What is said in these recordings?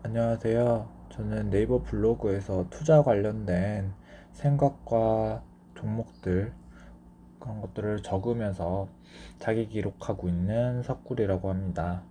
안녕하세요. 저는 네이버 블로그에서 투자 관련된 생각과 종목들, 그런 것들을 적으면서 자기 기록하고 있는 석굴이라고 합니다.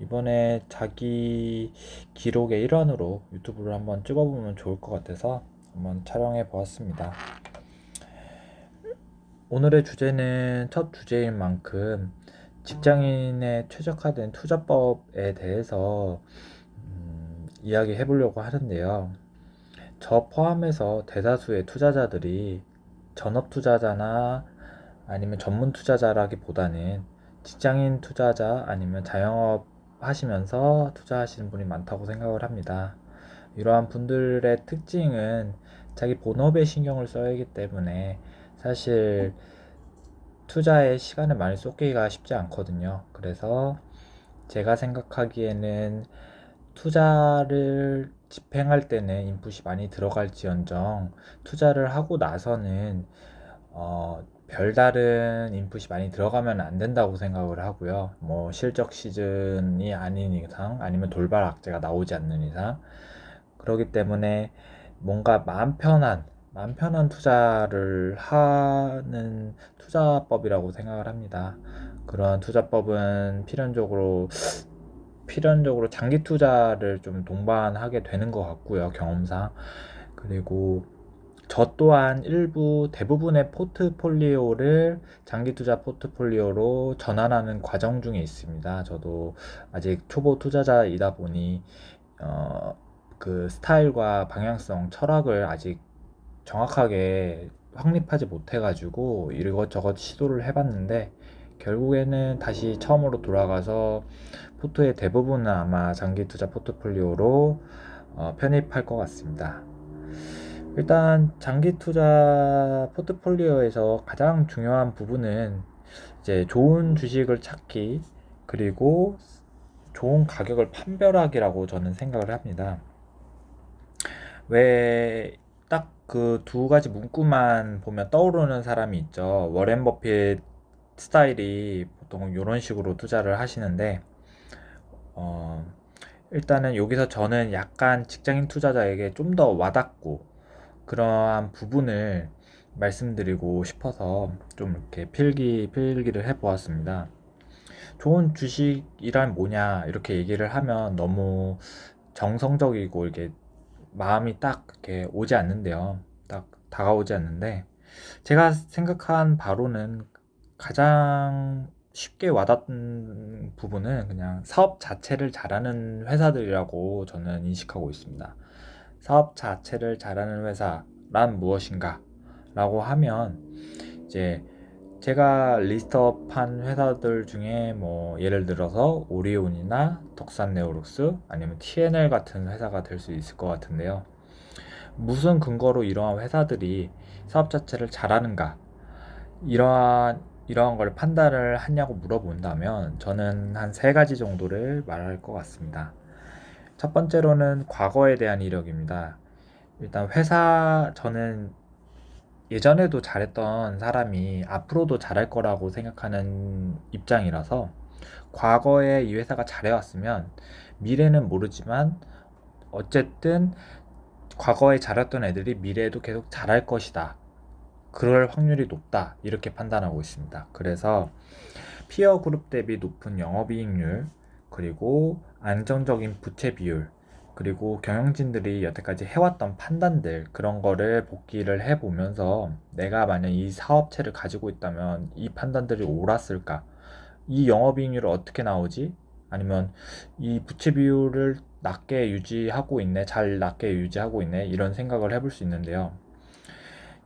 이번에 자기 기록의 일환으로 유튜브를 한번 찍어보면 좋을 것 같아서 한번 촬영해 보았습니다. 오늘의 주제는 첫 주제인 만큼 직장인의 최적화된 투자법에 대해서 음, 이야기해 보려고 하는데요. 저 포함해서 대다수의 투자자들이 전업 투자자나 아니면 전문 투자자라기보다는 직장인 투자자 아니면 자영업 하시면서 투자하시는 분이 많다고 생각을 합니다. 이러한 분들의 특징은 자기 본업에 신경을 써야 하기 때문에 사실 투자에 시간을 많이 쏟기가 쉽지 않거든요. 그래서 제가 생각하기에는 투자를 집행할 때는 인풋이 많이 들어갈지언정 투자를 하고 나서는 어, 별다른 인풋이 많이 들어가면 안 된다고 생각을 하고요. 뭐 실적 시즌이 아닌 이상 아니면 돌발 악재가 나오지 않는 이상 그렇기 때문에 뭔가 마음 편한 마음 편한 투자를 하는 투자법이라고 생각을 합니다. 그런 투자법은 필연적으로 필연적으로 장기 투자를 좀 동반하게 되는 것 같고요, 경험상. 그리고 저 또한 일부 대부분의 포트폴리오를 장기 투자 포트폴리오로 전환하는 과정 중에 있습니다. 저도 아직 초보 투자자이다 보니 어, 그 스타일과 방향성, 철학을 아직 정확하게 확립하지 못해가지고 이것저것 시도를 해봤는데 결국에는 다시 처음으로 돌아가서 포트의 대부분은 아마 장기 투자 포트폴리오로 어, 편입할 것 같습니다. 일단 장기 투자 포트폴리오에서 가장 중요한 부분은 이제 좋은 주식을 찾기 그리고 좋은 가격을 판별하기라고 저는 생각을 합니다. 왜 딱 그 두 가지 문구만 보면 떠오르는 사람이 있죠. 워렌 버핏 스타일이 보통 이런 식으로 투자를 하시는데 어, 일단은 여기서 저는 약간 직장인 투자자에게 좀 더 와닿고 그러한 부분을 말씀드리고 싶어서 좀 이렇게 필기 필기를 해 보았습니다. 좋은 주식이란 뭐냐 이렇게 얘기를 하면 너무 정성적이고 이게 마음이 딱 이렇게 오지 않는데요. 딱 다가오지 않는데 제가 생각한 바로는 가장 쉽게 와닿는 부분은 그냥 사업 자체를 잘하는 회사들이라고 저는 인식하고 있습니다. 사업 자체를 잘하는 회사란 무엇인가? 라고 하면 이제 제가 리스트업한 회사들 중에 뭐 예를 들어서 오리온이나 덕산네오룩스 아니면 TNL 같은 회사가 될 수 있을 것 같은데요. 무슨 근거로 이러한 회사들이 사업 자체를 잘하는가? 이러한 이러한 걸 판단을 하냐고 물어본다면 저는 한 세 가지 정도를 말할 것 같습니다. 첫 번째로는 과거에 대한 이력입니다. 일단 회사 저는 예전에도 잘했던 사람이 앞으로도 잘할 거라고 생각하는 입장이라서 과거에 이 회사가 잘해왔으면 미래는 모르지만 어쨌든 과거에 잘했던 애들이 미래에도 계속 잘할 것이다. 그럴 확률이 높다. 이렇게 판단하고 있습니다. 그래서 피어 그룹 대비 높은 영업이익률, 그리고 안정적인 부채 비율, 그리고 경영진들이 여태까지 해왔던 판단들, 그런 거를 복기를 해보면서 내가 만약 이 사업체를 가지고 있다면 이 판단들이 옳았을까? 이 영업이익률을 어떻게 나오지? 아니면 이 부채 비율을 낮게 유지하고 있네, 잘 낮게 유지하고 있네, 이런 생각을 해볼 수 있는데요.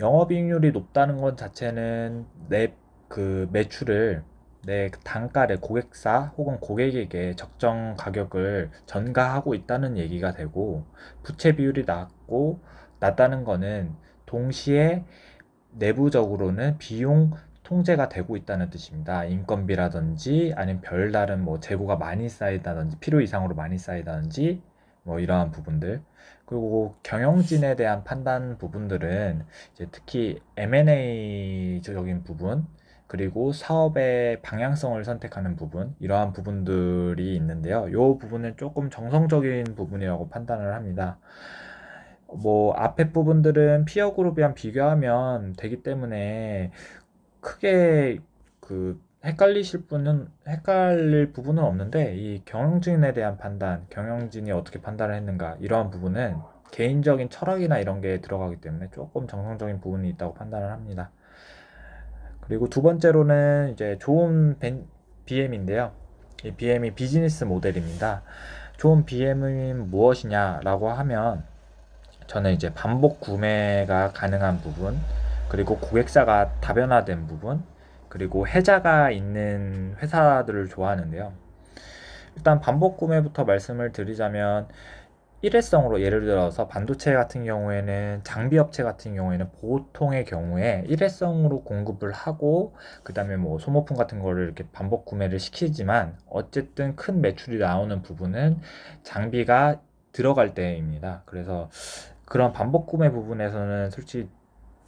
영업이익률이 높다는 것 자체는 내 그 매출을 내 단가를 고객사 혹은 고객에게 적정 가격을 전가하고 있다는 얘기가 되고 부채 비율이 낮고 낮다는 거는 동시에 내부적으로는 비용 통제가 되고 있다는 뜻입니다. 인건비라든지 아니면 별다른 뭐 재고가 많이 쌓이다든지 필요 이상으로 많이 쌓이다든지 뭐 이러한 부분들 그리고 경영진에 대한 판단 부분들은 이제 특히 M&A적인 부분 그리고 사업의 방향성을 선택하는 부분, 이러한 부분들이 있는데요. 이 부분은 조금 정성적인 부분이라고 판단을 합니다. 뭐, 앞에 부분들은 피어 그룹이랑 비교하면 되기 때문에 크게 그 헷갈리실 분은 헷갈릴 부분은 없는데 이 경영진에 대한 판단, 경영진이 어떻게 판단을 했는가 이러한 부분은 개인적인 철학이나 이런 게 들어가기 때문에 조금 정성적인 부분이 있다고 판단을 합니다. 그리고 두 번째로는 이제 좋은 BM인데요. 이 BM이 비즈니스 모델입니다. 좋은 BM이 무엇이냐라고 하면 저는 이제 반복 구매가 가능한 부분, 그리고 고객사가 다변화된 부분, 그리고 해자가 있는 회사들을 좋아하는데요. 일단 반복 구매부터 말씀을 드리자면 일회성으로 예를 들어서 반도체 같은 경우에는 장비 업체 같은 경우에는 보통의 경우에 일회성으로 공급을 하고 그다음에 뭐 소모품 같은 거를 이렇게 반복 구매를 시키지만 어쨌든 큰 매출이 나오는 부분은 장비가 들어갈 때입니다. 그래서 그런 반복 구매 부분에서는 솔직히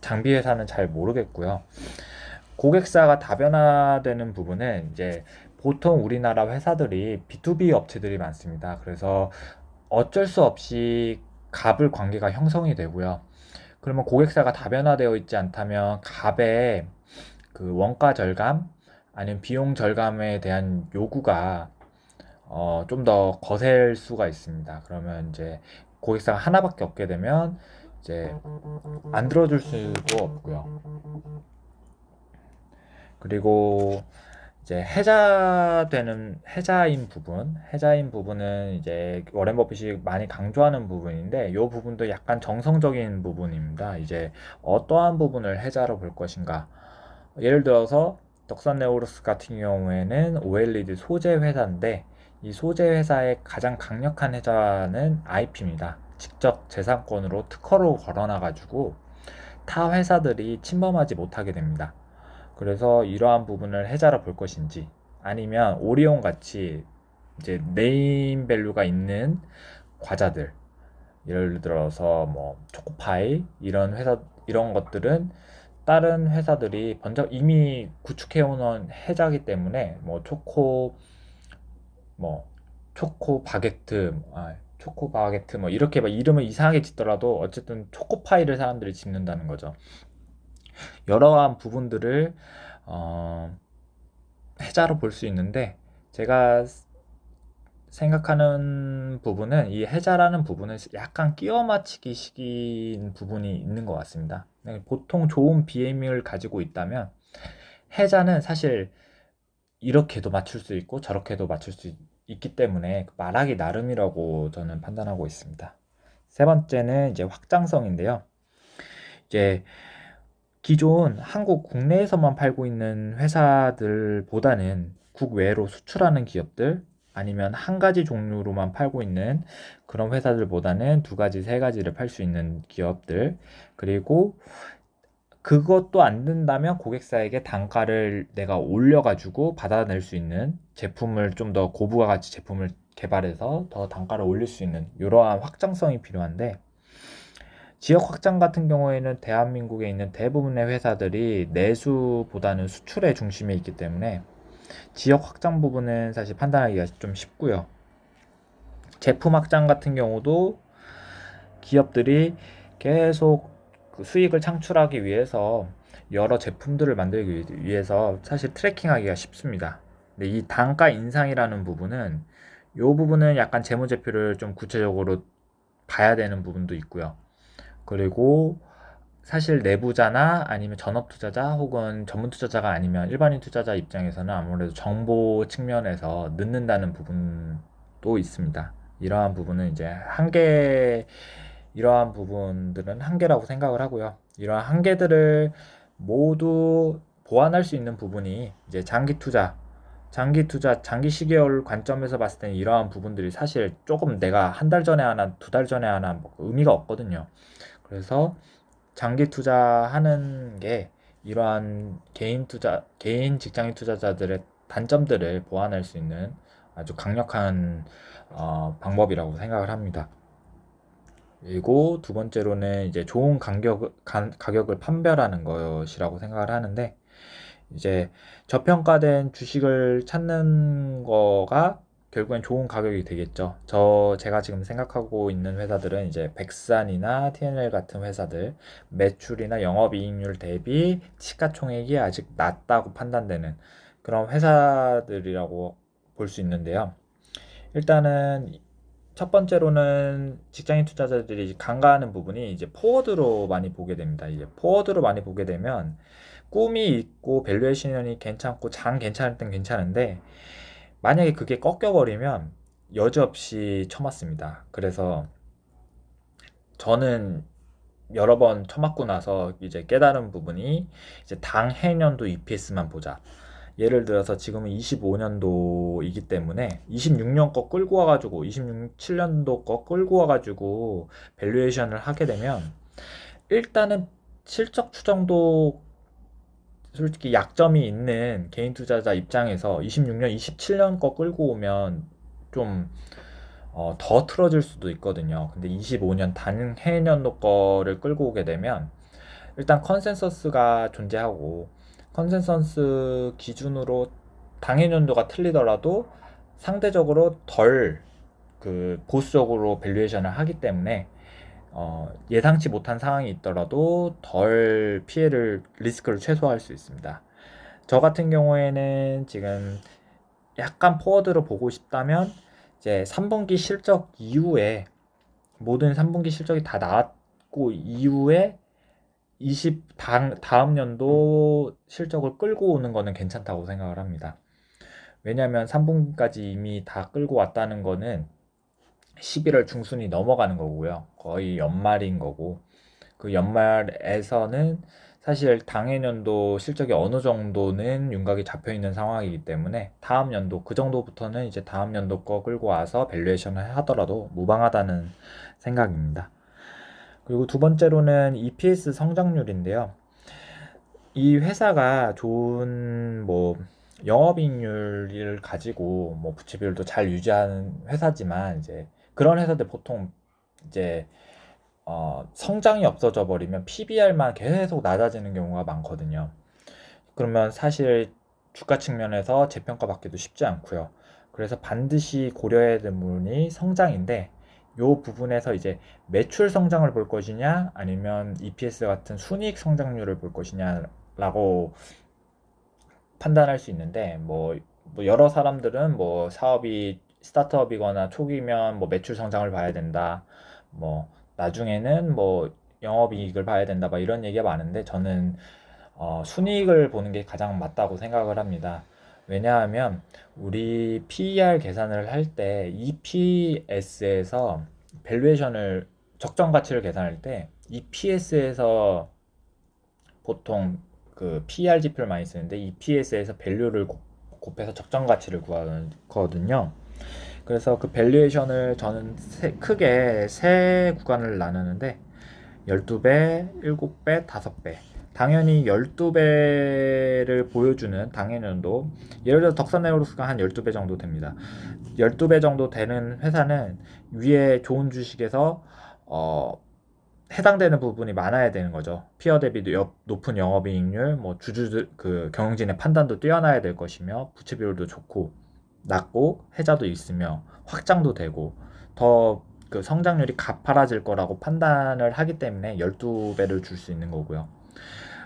장비 회사는 잘 모르겠고요. 고객사가 다변화되는 부분은 이제 보통 우리나라 회사들이 B2B 업체들이 많습니다. 그래서 어쩔 수 없이 갑을 관계가 형성이 되고요. 그러면 고객사가 다변화되어 있지 않다면 갑의 그 원가 절감 아니면 비용 절감에 대한 요구가 어, 좀 더 거셀 수가 있습니다. 그러면 이제 고객사가 하나밖에 없게 되면 이제 안 들어줄 수도 없고요. 그리고 이제 해자되는 해자인 부분, 해자인 부분은 이제 워렌 버핏이 많이 강조하는 부분인데 이 부분도 약간 정성적인 부분입니다. 이제 어떠한 부분을 해자로 볼 것인가. 예를 들어서 덕산 네오로스 같은 경우에는 OLED 소재 회사인데 이 소재 회사의 가장 강력한 해자는 IP입니다. 직접 재산권으로 특허로 걸어놔 가지고 타 회사들이 침범하지 못하게 됩니다. 그래서 이러한 부분을 해자로 볼 것인지 아니면 오리온 같이 이제 네임 밸류가 있는 과자들 예를 들어서 뭐 초코파이 이런 회사 이런 것들은 다른 회사들이 먼저 이미 구축해 오는 해자기 때문에 뭐 초코 뭐 초코 바게트 아, 초코 바게트 뭐 이렇게 막 이름을 이상하게 짓더라도 어쨌든 초코파이를 사람들이 짓는다는 거죠. 여러한 부분들을 어, 해자로 볼 수 있는데 제가 생각하는 부분은 이 해자라는 부분은 약간 끼워 맞추기 식인 부분이 있는 것 같습니다. 네, 보통 좋은 BM을 가지고 있다면 해자는 사실 이렇게도 맞출 수 있고 저렇게도 맞출 수 있기 때문에 말하기 나름이라고 저는 판단하고 있습니다. 세 번째는 이제 확장성인데요. 이제 기존 한국 국내에서만 팔고 있는 회사들보다는 국외로 수출하는 기업들 아니면 한 가지 종류로만 팔고 있는 그런 회사들보다는 두 가지, 세 가지를 팔 수 있는 기업들. 그리고 그것도 안 된다면 고객사에게 단가를 내가 올려가지고 받아낼 수 있는 제품을 좀 더 고부가 가치 제품을 개발해서 더 단가를 올릴 수 있는 이러한 확장성이 필요한데 지역 확장 같은 경우에는 대한민국에 있는 대부분의 회사들이 내수보다는 수출의 중심에 있기 때문에 지역 확장 부분은 사실 판단하기가 좀 쉽고요. 제품 확장 같은 경우도 기업들이 계속 그 수익을 창출하기 위해서 여러 제품들을 만들기 위해서 사실 트래킹하기가 쉽습니다. 근데 이 단가 인상이라는 부분은 이 부분은 약간 재무제표를 좀 구체적으로 봐야 되는 부분도 있고요. 그리고 사실 내부자나 아니면 전업 투자자 혹은 전문 투자자가 아니면 일반인 투자자 입장에서는 아무래도 정보 측면에서 늦는다는 부분도 있습니다. 이러한 부분은 이제 한계 이러한 부분들은 한계라고 생각을 하고요. 이러한 한계들을 모두 보완할 수 있는 부분이 이제 장기 투자, 장기 투자, 장기 시계열 관점에서 봤을 때는 이러한 부분들이 사실 조금 내가 한 달 전에 하나, 두 달 전에 하나 뭐 의미가 없거든요. 그래서 장기 투자하는 게 이러한 개인 투자, 개인 직장인 투자자들의 단점들을 보완할 수 있는 아주 강력한 어, 방법이라고 생각을 합니다. 그리고 두 번째로는 이제 좋은 가격, 가, 가격을 판별하는 것이라고 생각을 하는데 이제 저평가된 주식을 찾는 거가 결국엔 좋은 가격이 되겠죠. 저 제가 지금 생각하고 있는 회사들은 이제 백산이나 TNL 같은 회사들 매출이나 영업이익률 대비 시가총액이 아직 낮다고 판단되는 그런 회사들이라고 볼 수 있는데요. 일단은 첫 번째로는 직장인 투자자들이 간과하는 부분이 이제 포워드로 많이 보게 됩니다. 이제 포워드로 많이 보게 되면 꿈이 있고 밸류에이션이 괜찮고 장 괜찮을 땐 괜찮은데 만약에 그게 꺾여버리면 여지없이 쳐맞습니다. 그래서 저는 여러 번 쳐맞고 나서 이제 깨달은 부분이 이제 당 해년도 EPS만 보자. 예를 들어서 지금은 25년도이기 때문에 26년 거 끌고 와가지고 27년도 거 끌고 와가지고 밸류에이션을 하게 되면 일단은 실적 추정도 솔직히 약점이 있는 개인 투자자 입장에서 26년, 27년 거 끌고 오면 좀 어, 더 틀어질 수도 있거든요. 근데 25년 단해년도 거를 끌고 오게 되면 일단 컨센서스가 존재하고 컨센서스 기준으로 당해년도가 틀리더라도 상대적으로 덜 그 보수적으로 밸류에이션을 하기 때문에 어, 예상치 못한 상황이 있더라도 덜 피해를 리스크를 최소화할 수 있습니다. 저 같은 경우에는 지금 약간 포워드로 보고 싶다면 이제 3분기 실적 이후에 모든 3분기 실적이 다 나왔고 이후에 20 당, 다음 연도 실적을 끌고 오는 거는 괜찮다고 생각을 합니다. 왜냐하면 3분기까지 이미 다 끌고 왔다는 거는 11월 중순이 넘어가는 거고요. 거의 연말인 거고 그 연말에서는 사실 당해년도 실적이 어느 정도는 윤곽이 잡혀 있는 상황이기 때문에 다음 연도 그 정도부터는 이제 다음 연도 거 끌고 와서 밸류에이션을 하더라도 무방하다는 생각입니다. 그리고 두 번째로는 EPS 성장률인데요. 이 회사가 좋은 뭐 영업이익률을 가지고 뭐 부채 비율도 잘 유지하는 회사지만 이제 그런 회사들 보통 이제 어, 성장이 없어져 버리면 PBR만 계속 낮아지는 경우가 많거든요. 그러면 사실 주가 측면에서 재평가 받기도 쉽지 않고요. 그래서 반드시 고려해야 될 부분이 성장인데 요 부분에서 이제 매출 성장을 볼 것이냐 아니면 EPS 같은 순이익 성장률을 볼 것이냐라고 판단할 수 있는데 뭐, 뭐 여러 사람들은 뭐 사업이 스타트업이거나 초기면 뭐 매출 성장을 봐야 된다. 뭐 나중에는 뭐 영업이익을 봐야 된다. 막 이런 얘기가 많은데 저는 어, 순이익을 보는 게 가장 맞다고 생각을 합니다. 왜냐하면 우리 PER 계산을 할 때 EPS에서 밸류에이션을 적정 가치를 계산할 때 EPS에서 보통 그 PER 지표를 많이 쓰는데 EPS에서 밸류를 곱해서 적정 가치를 구하거든요. 그래서 그 밸류에이션을 저는 세, 크게 세 구간을 나누는데 12배, 7배, 5배. 당연히 12배를 보여주는 당해년도 예를 들어 덕산네오로스가 한 12배 정도 됩니다. 12배 정도 되는 회사는 위에 좋은 주식에서 어, 해당되는 부분이 많아야 되는 거죠. 피어 대비 높은 영업이익률, 뭐 주주 그 경영진의 판단도 뛰어나야 될 것이며 부채 비율도 좋고 낮고 해자도 있으며 확장도 되고 더 그 성장률이 가파라질 거라고 판단을 하기 때문에 12배를 줄 수 있는 거고요.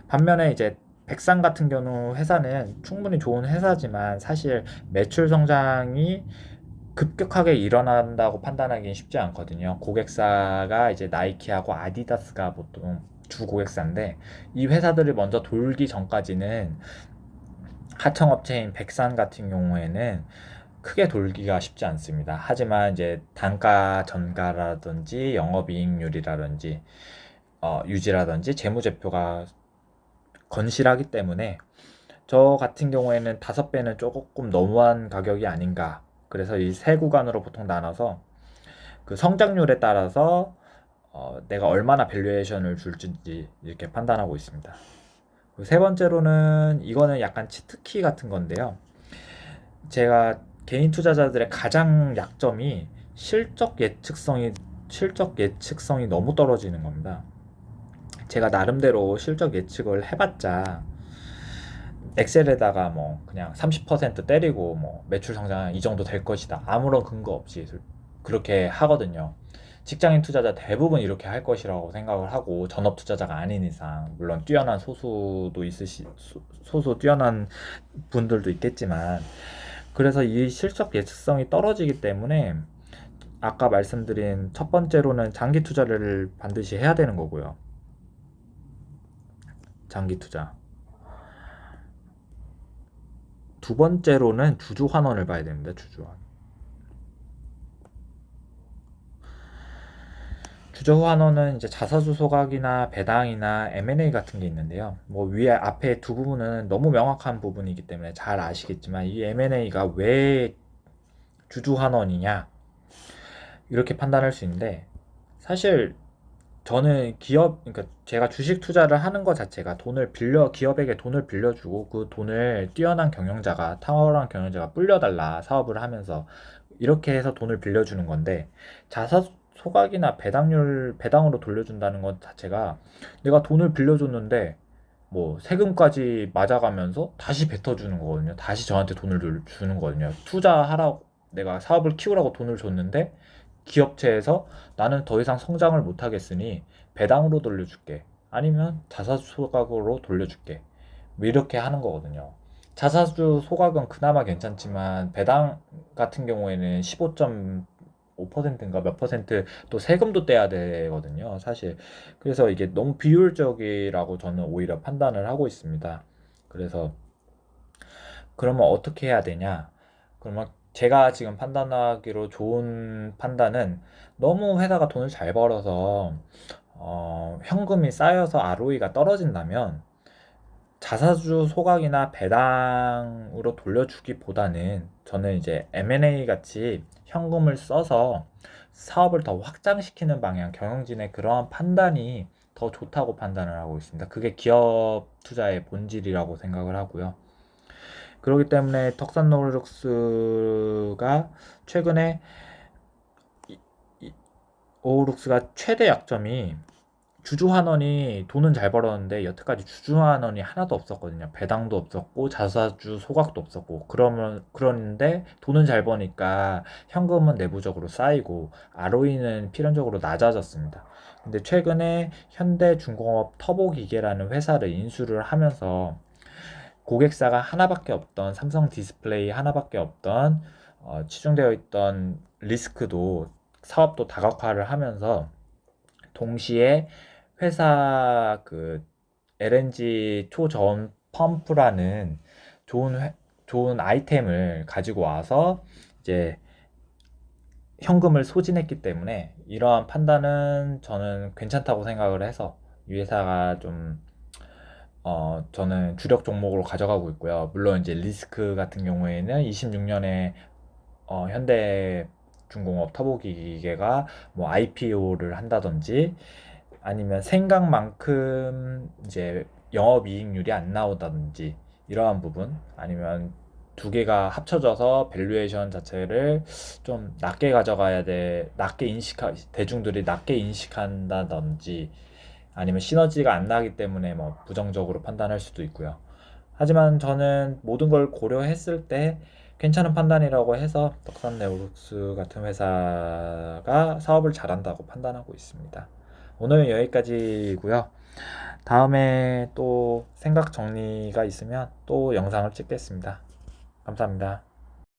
반면에 이제 백상 같은 경우 회사는 충분히 좋은 회사지만 사실 매출 성장이 급격하게 일어난다고 판단하기는 쉽지 않거든요. 고객사가 이제 나이키하고 아디다스가 보통 주 고객사인데 이 회사들을 먼저 돌기 전까지는 하청업체인 백산 같은 경우에는 크게 돌기가 쉽지 않습니다. 하지만 이제 단가 전가라든지 영업이익률이라든지 어, 유지라든지 재무제표가 건실하기 때문에 저 같은 경우에는 다섯 배는 조금 너무한 가격이 아닌가. 그래서 이 세 구간으로 보통 나눠서 그 성장률에 따라서 어, 내가 얼마나 밸류에이션을 줄지 이렇게 판단하고 있습니다. 세 번째로는 이거는 약간 치트키 같은 건데요. 제가 개인 투자자들의 가장 약점이 실적 예측성이 실적 예측성이 너무 떨어지는 겁니다. 제가 나름대로 실적 예측을 해봤자 엑셀에다가 뭐 그냥 30% 때리고 뭐 매출 성장 이 정도 될 것이다. 아무런 근거 없이 그렇게 하거든요. 직장인 투자자 대부분 이렇게 할 것이라고 생각을 하고 전업 투자자가 아닌 이상 물론 뛰어난 소수도 있으시 소- 소수 뛰어난 분들도 있겠지만 그래서 이 실적 예측성이 떨어지기 때문에 아까 말씀드린 첫 번째로는 장기 투자를 반드시 해야 되는 거고요. 장기 투자. 두 번째로는 주주 환원을 봐야 됩니다. 주주 환원. 주주 환원은 이제 자사주 소각이나 배당이나 M&A 같은 게 있는데요. 뭐 위에 앞에 두 부분은 너무 명확한 부분이기 때문에 잘 아시겠지만 이 M&A가 왜 주주 환원이냐 이렇게 판단할 수 있는데 사실 저는 기업 그러니까 제가 주식 투자를 하는 것 자체가 돈을 빌려 기업에게 돈을 빌려주고 그 돈을 뛰어난 경영자가 탁월한 경영자가 불려달라 사업을 하면서 이렇게 해서 돈을 빌려주는 건데 자사 소각이나 배당률 배당으로 돌려준다는 것 자체가 내가 돈을 빌려줬는데 뭐 세금까지 맞아가면서 다시 뱉어주는 거거든요. 다시 저한테 돈을 줄- 주는 거거든요. 투자하라고 내가 사업을 키우라고 돈을 줬는데 기업체에서 나는 더 이상 성장을 못 하겠으니 배당으로 돌려줄게. 아니면 자사주 소각으로 돌려줄게. 뭐 이렇게 하는 거거든요. 자사주 소각은 그나마 괜찮지만 배당 같은 경우에는 15.5%인가 몇 퍼센트 또 세금도 떼야 되거든요. 사실 그래서 이게 너무 비효율적이라고 저는 오히려 판단을 하고 있습니다. 그래서 그러면 어떻게 해야 되냐? 그러면 제가 지금 판단하기로 좋은 판단은 너무 회사가 돈을 잘 벌어서 어, 현금이 쌓여서 ROE가 떨어진다면 자사주 소각이나 배당으로 돌려주기보다는 저는 이제 M&A 같이 현금을 써서 사업을 더 확장시키는 방향, 경영진의 그러한 판단이 더 좋다고 판단을 하고 있습니다. 그게 기업 투자의 본질이라고 생각을 하고요. 그렇기 때문에 턱산노르룩스가 최근에 오르룩스가 최대 약점이 주주환원이 돈은 잘 벌었는데 여태까지 주주환원이 하나도 없었거든요. 배당도 없었고 자사주 소각도 없었고 그러면 그런데 돈은 잘 버니까 현금은 내부적으로 쌓이고 ROE는 필연적으로 낮아졌습니다. 근데 최근에 현대중공업 터보기계라는 회사를 인수를 하면서 고객사가 하나밖에 없던 삼성 디스플레이 하나밖에 없던 어, 치중되어 있던 리스크도 사업도 다각화를 하면서 동시에 회사 그 LNG 초저온 펌프라는 좋은 회- 좋은 아이템을 가지고 와서 이제 현금을 소진했기 때문에 이러한 판단은 저는 괜찮다고 생각을 해서 이 회사가 좀 어, 저는 주력 종목으로 가져가고 있고요. 물론 이제 리스크 같은 경우에는 26년에 어, 현대중공업 터보기계가 뭐 IPO를 한다든지 아니면 생각만큼 이제 영업이익률이 안 나오다든지 이러한 부분 아니면 두 개가 합쳐져서 밸류에이션 자체를 좀 낮게 가져가야 돼 낮게 인식하 대중들이 낮게 인식한다든지 아니면 시너지가 안 나기 때문에 뭐 부정적으로 판단할 수도 있고요. 하지만 저는 모든 걸 고려했을 때 괜찮은 판단이라고 해서 덕산 네오룩스 같은 회사가 사업을 잘한다고 판단하고 있습니다. 오늘은 여기까지고요. 다음에 또 생각 정리가 있으면 또 영상을 찍겠습니다. 감사합니다.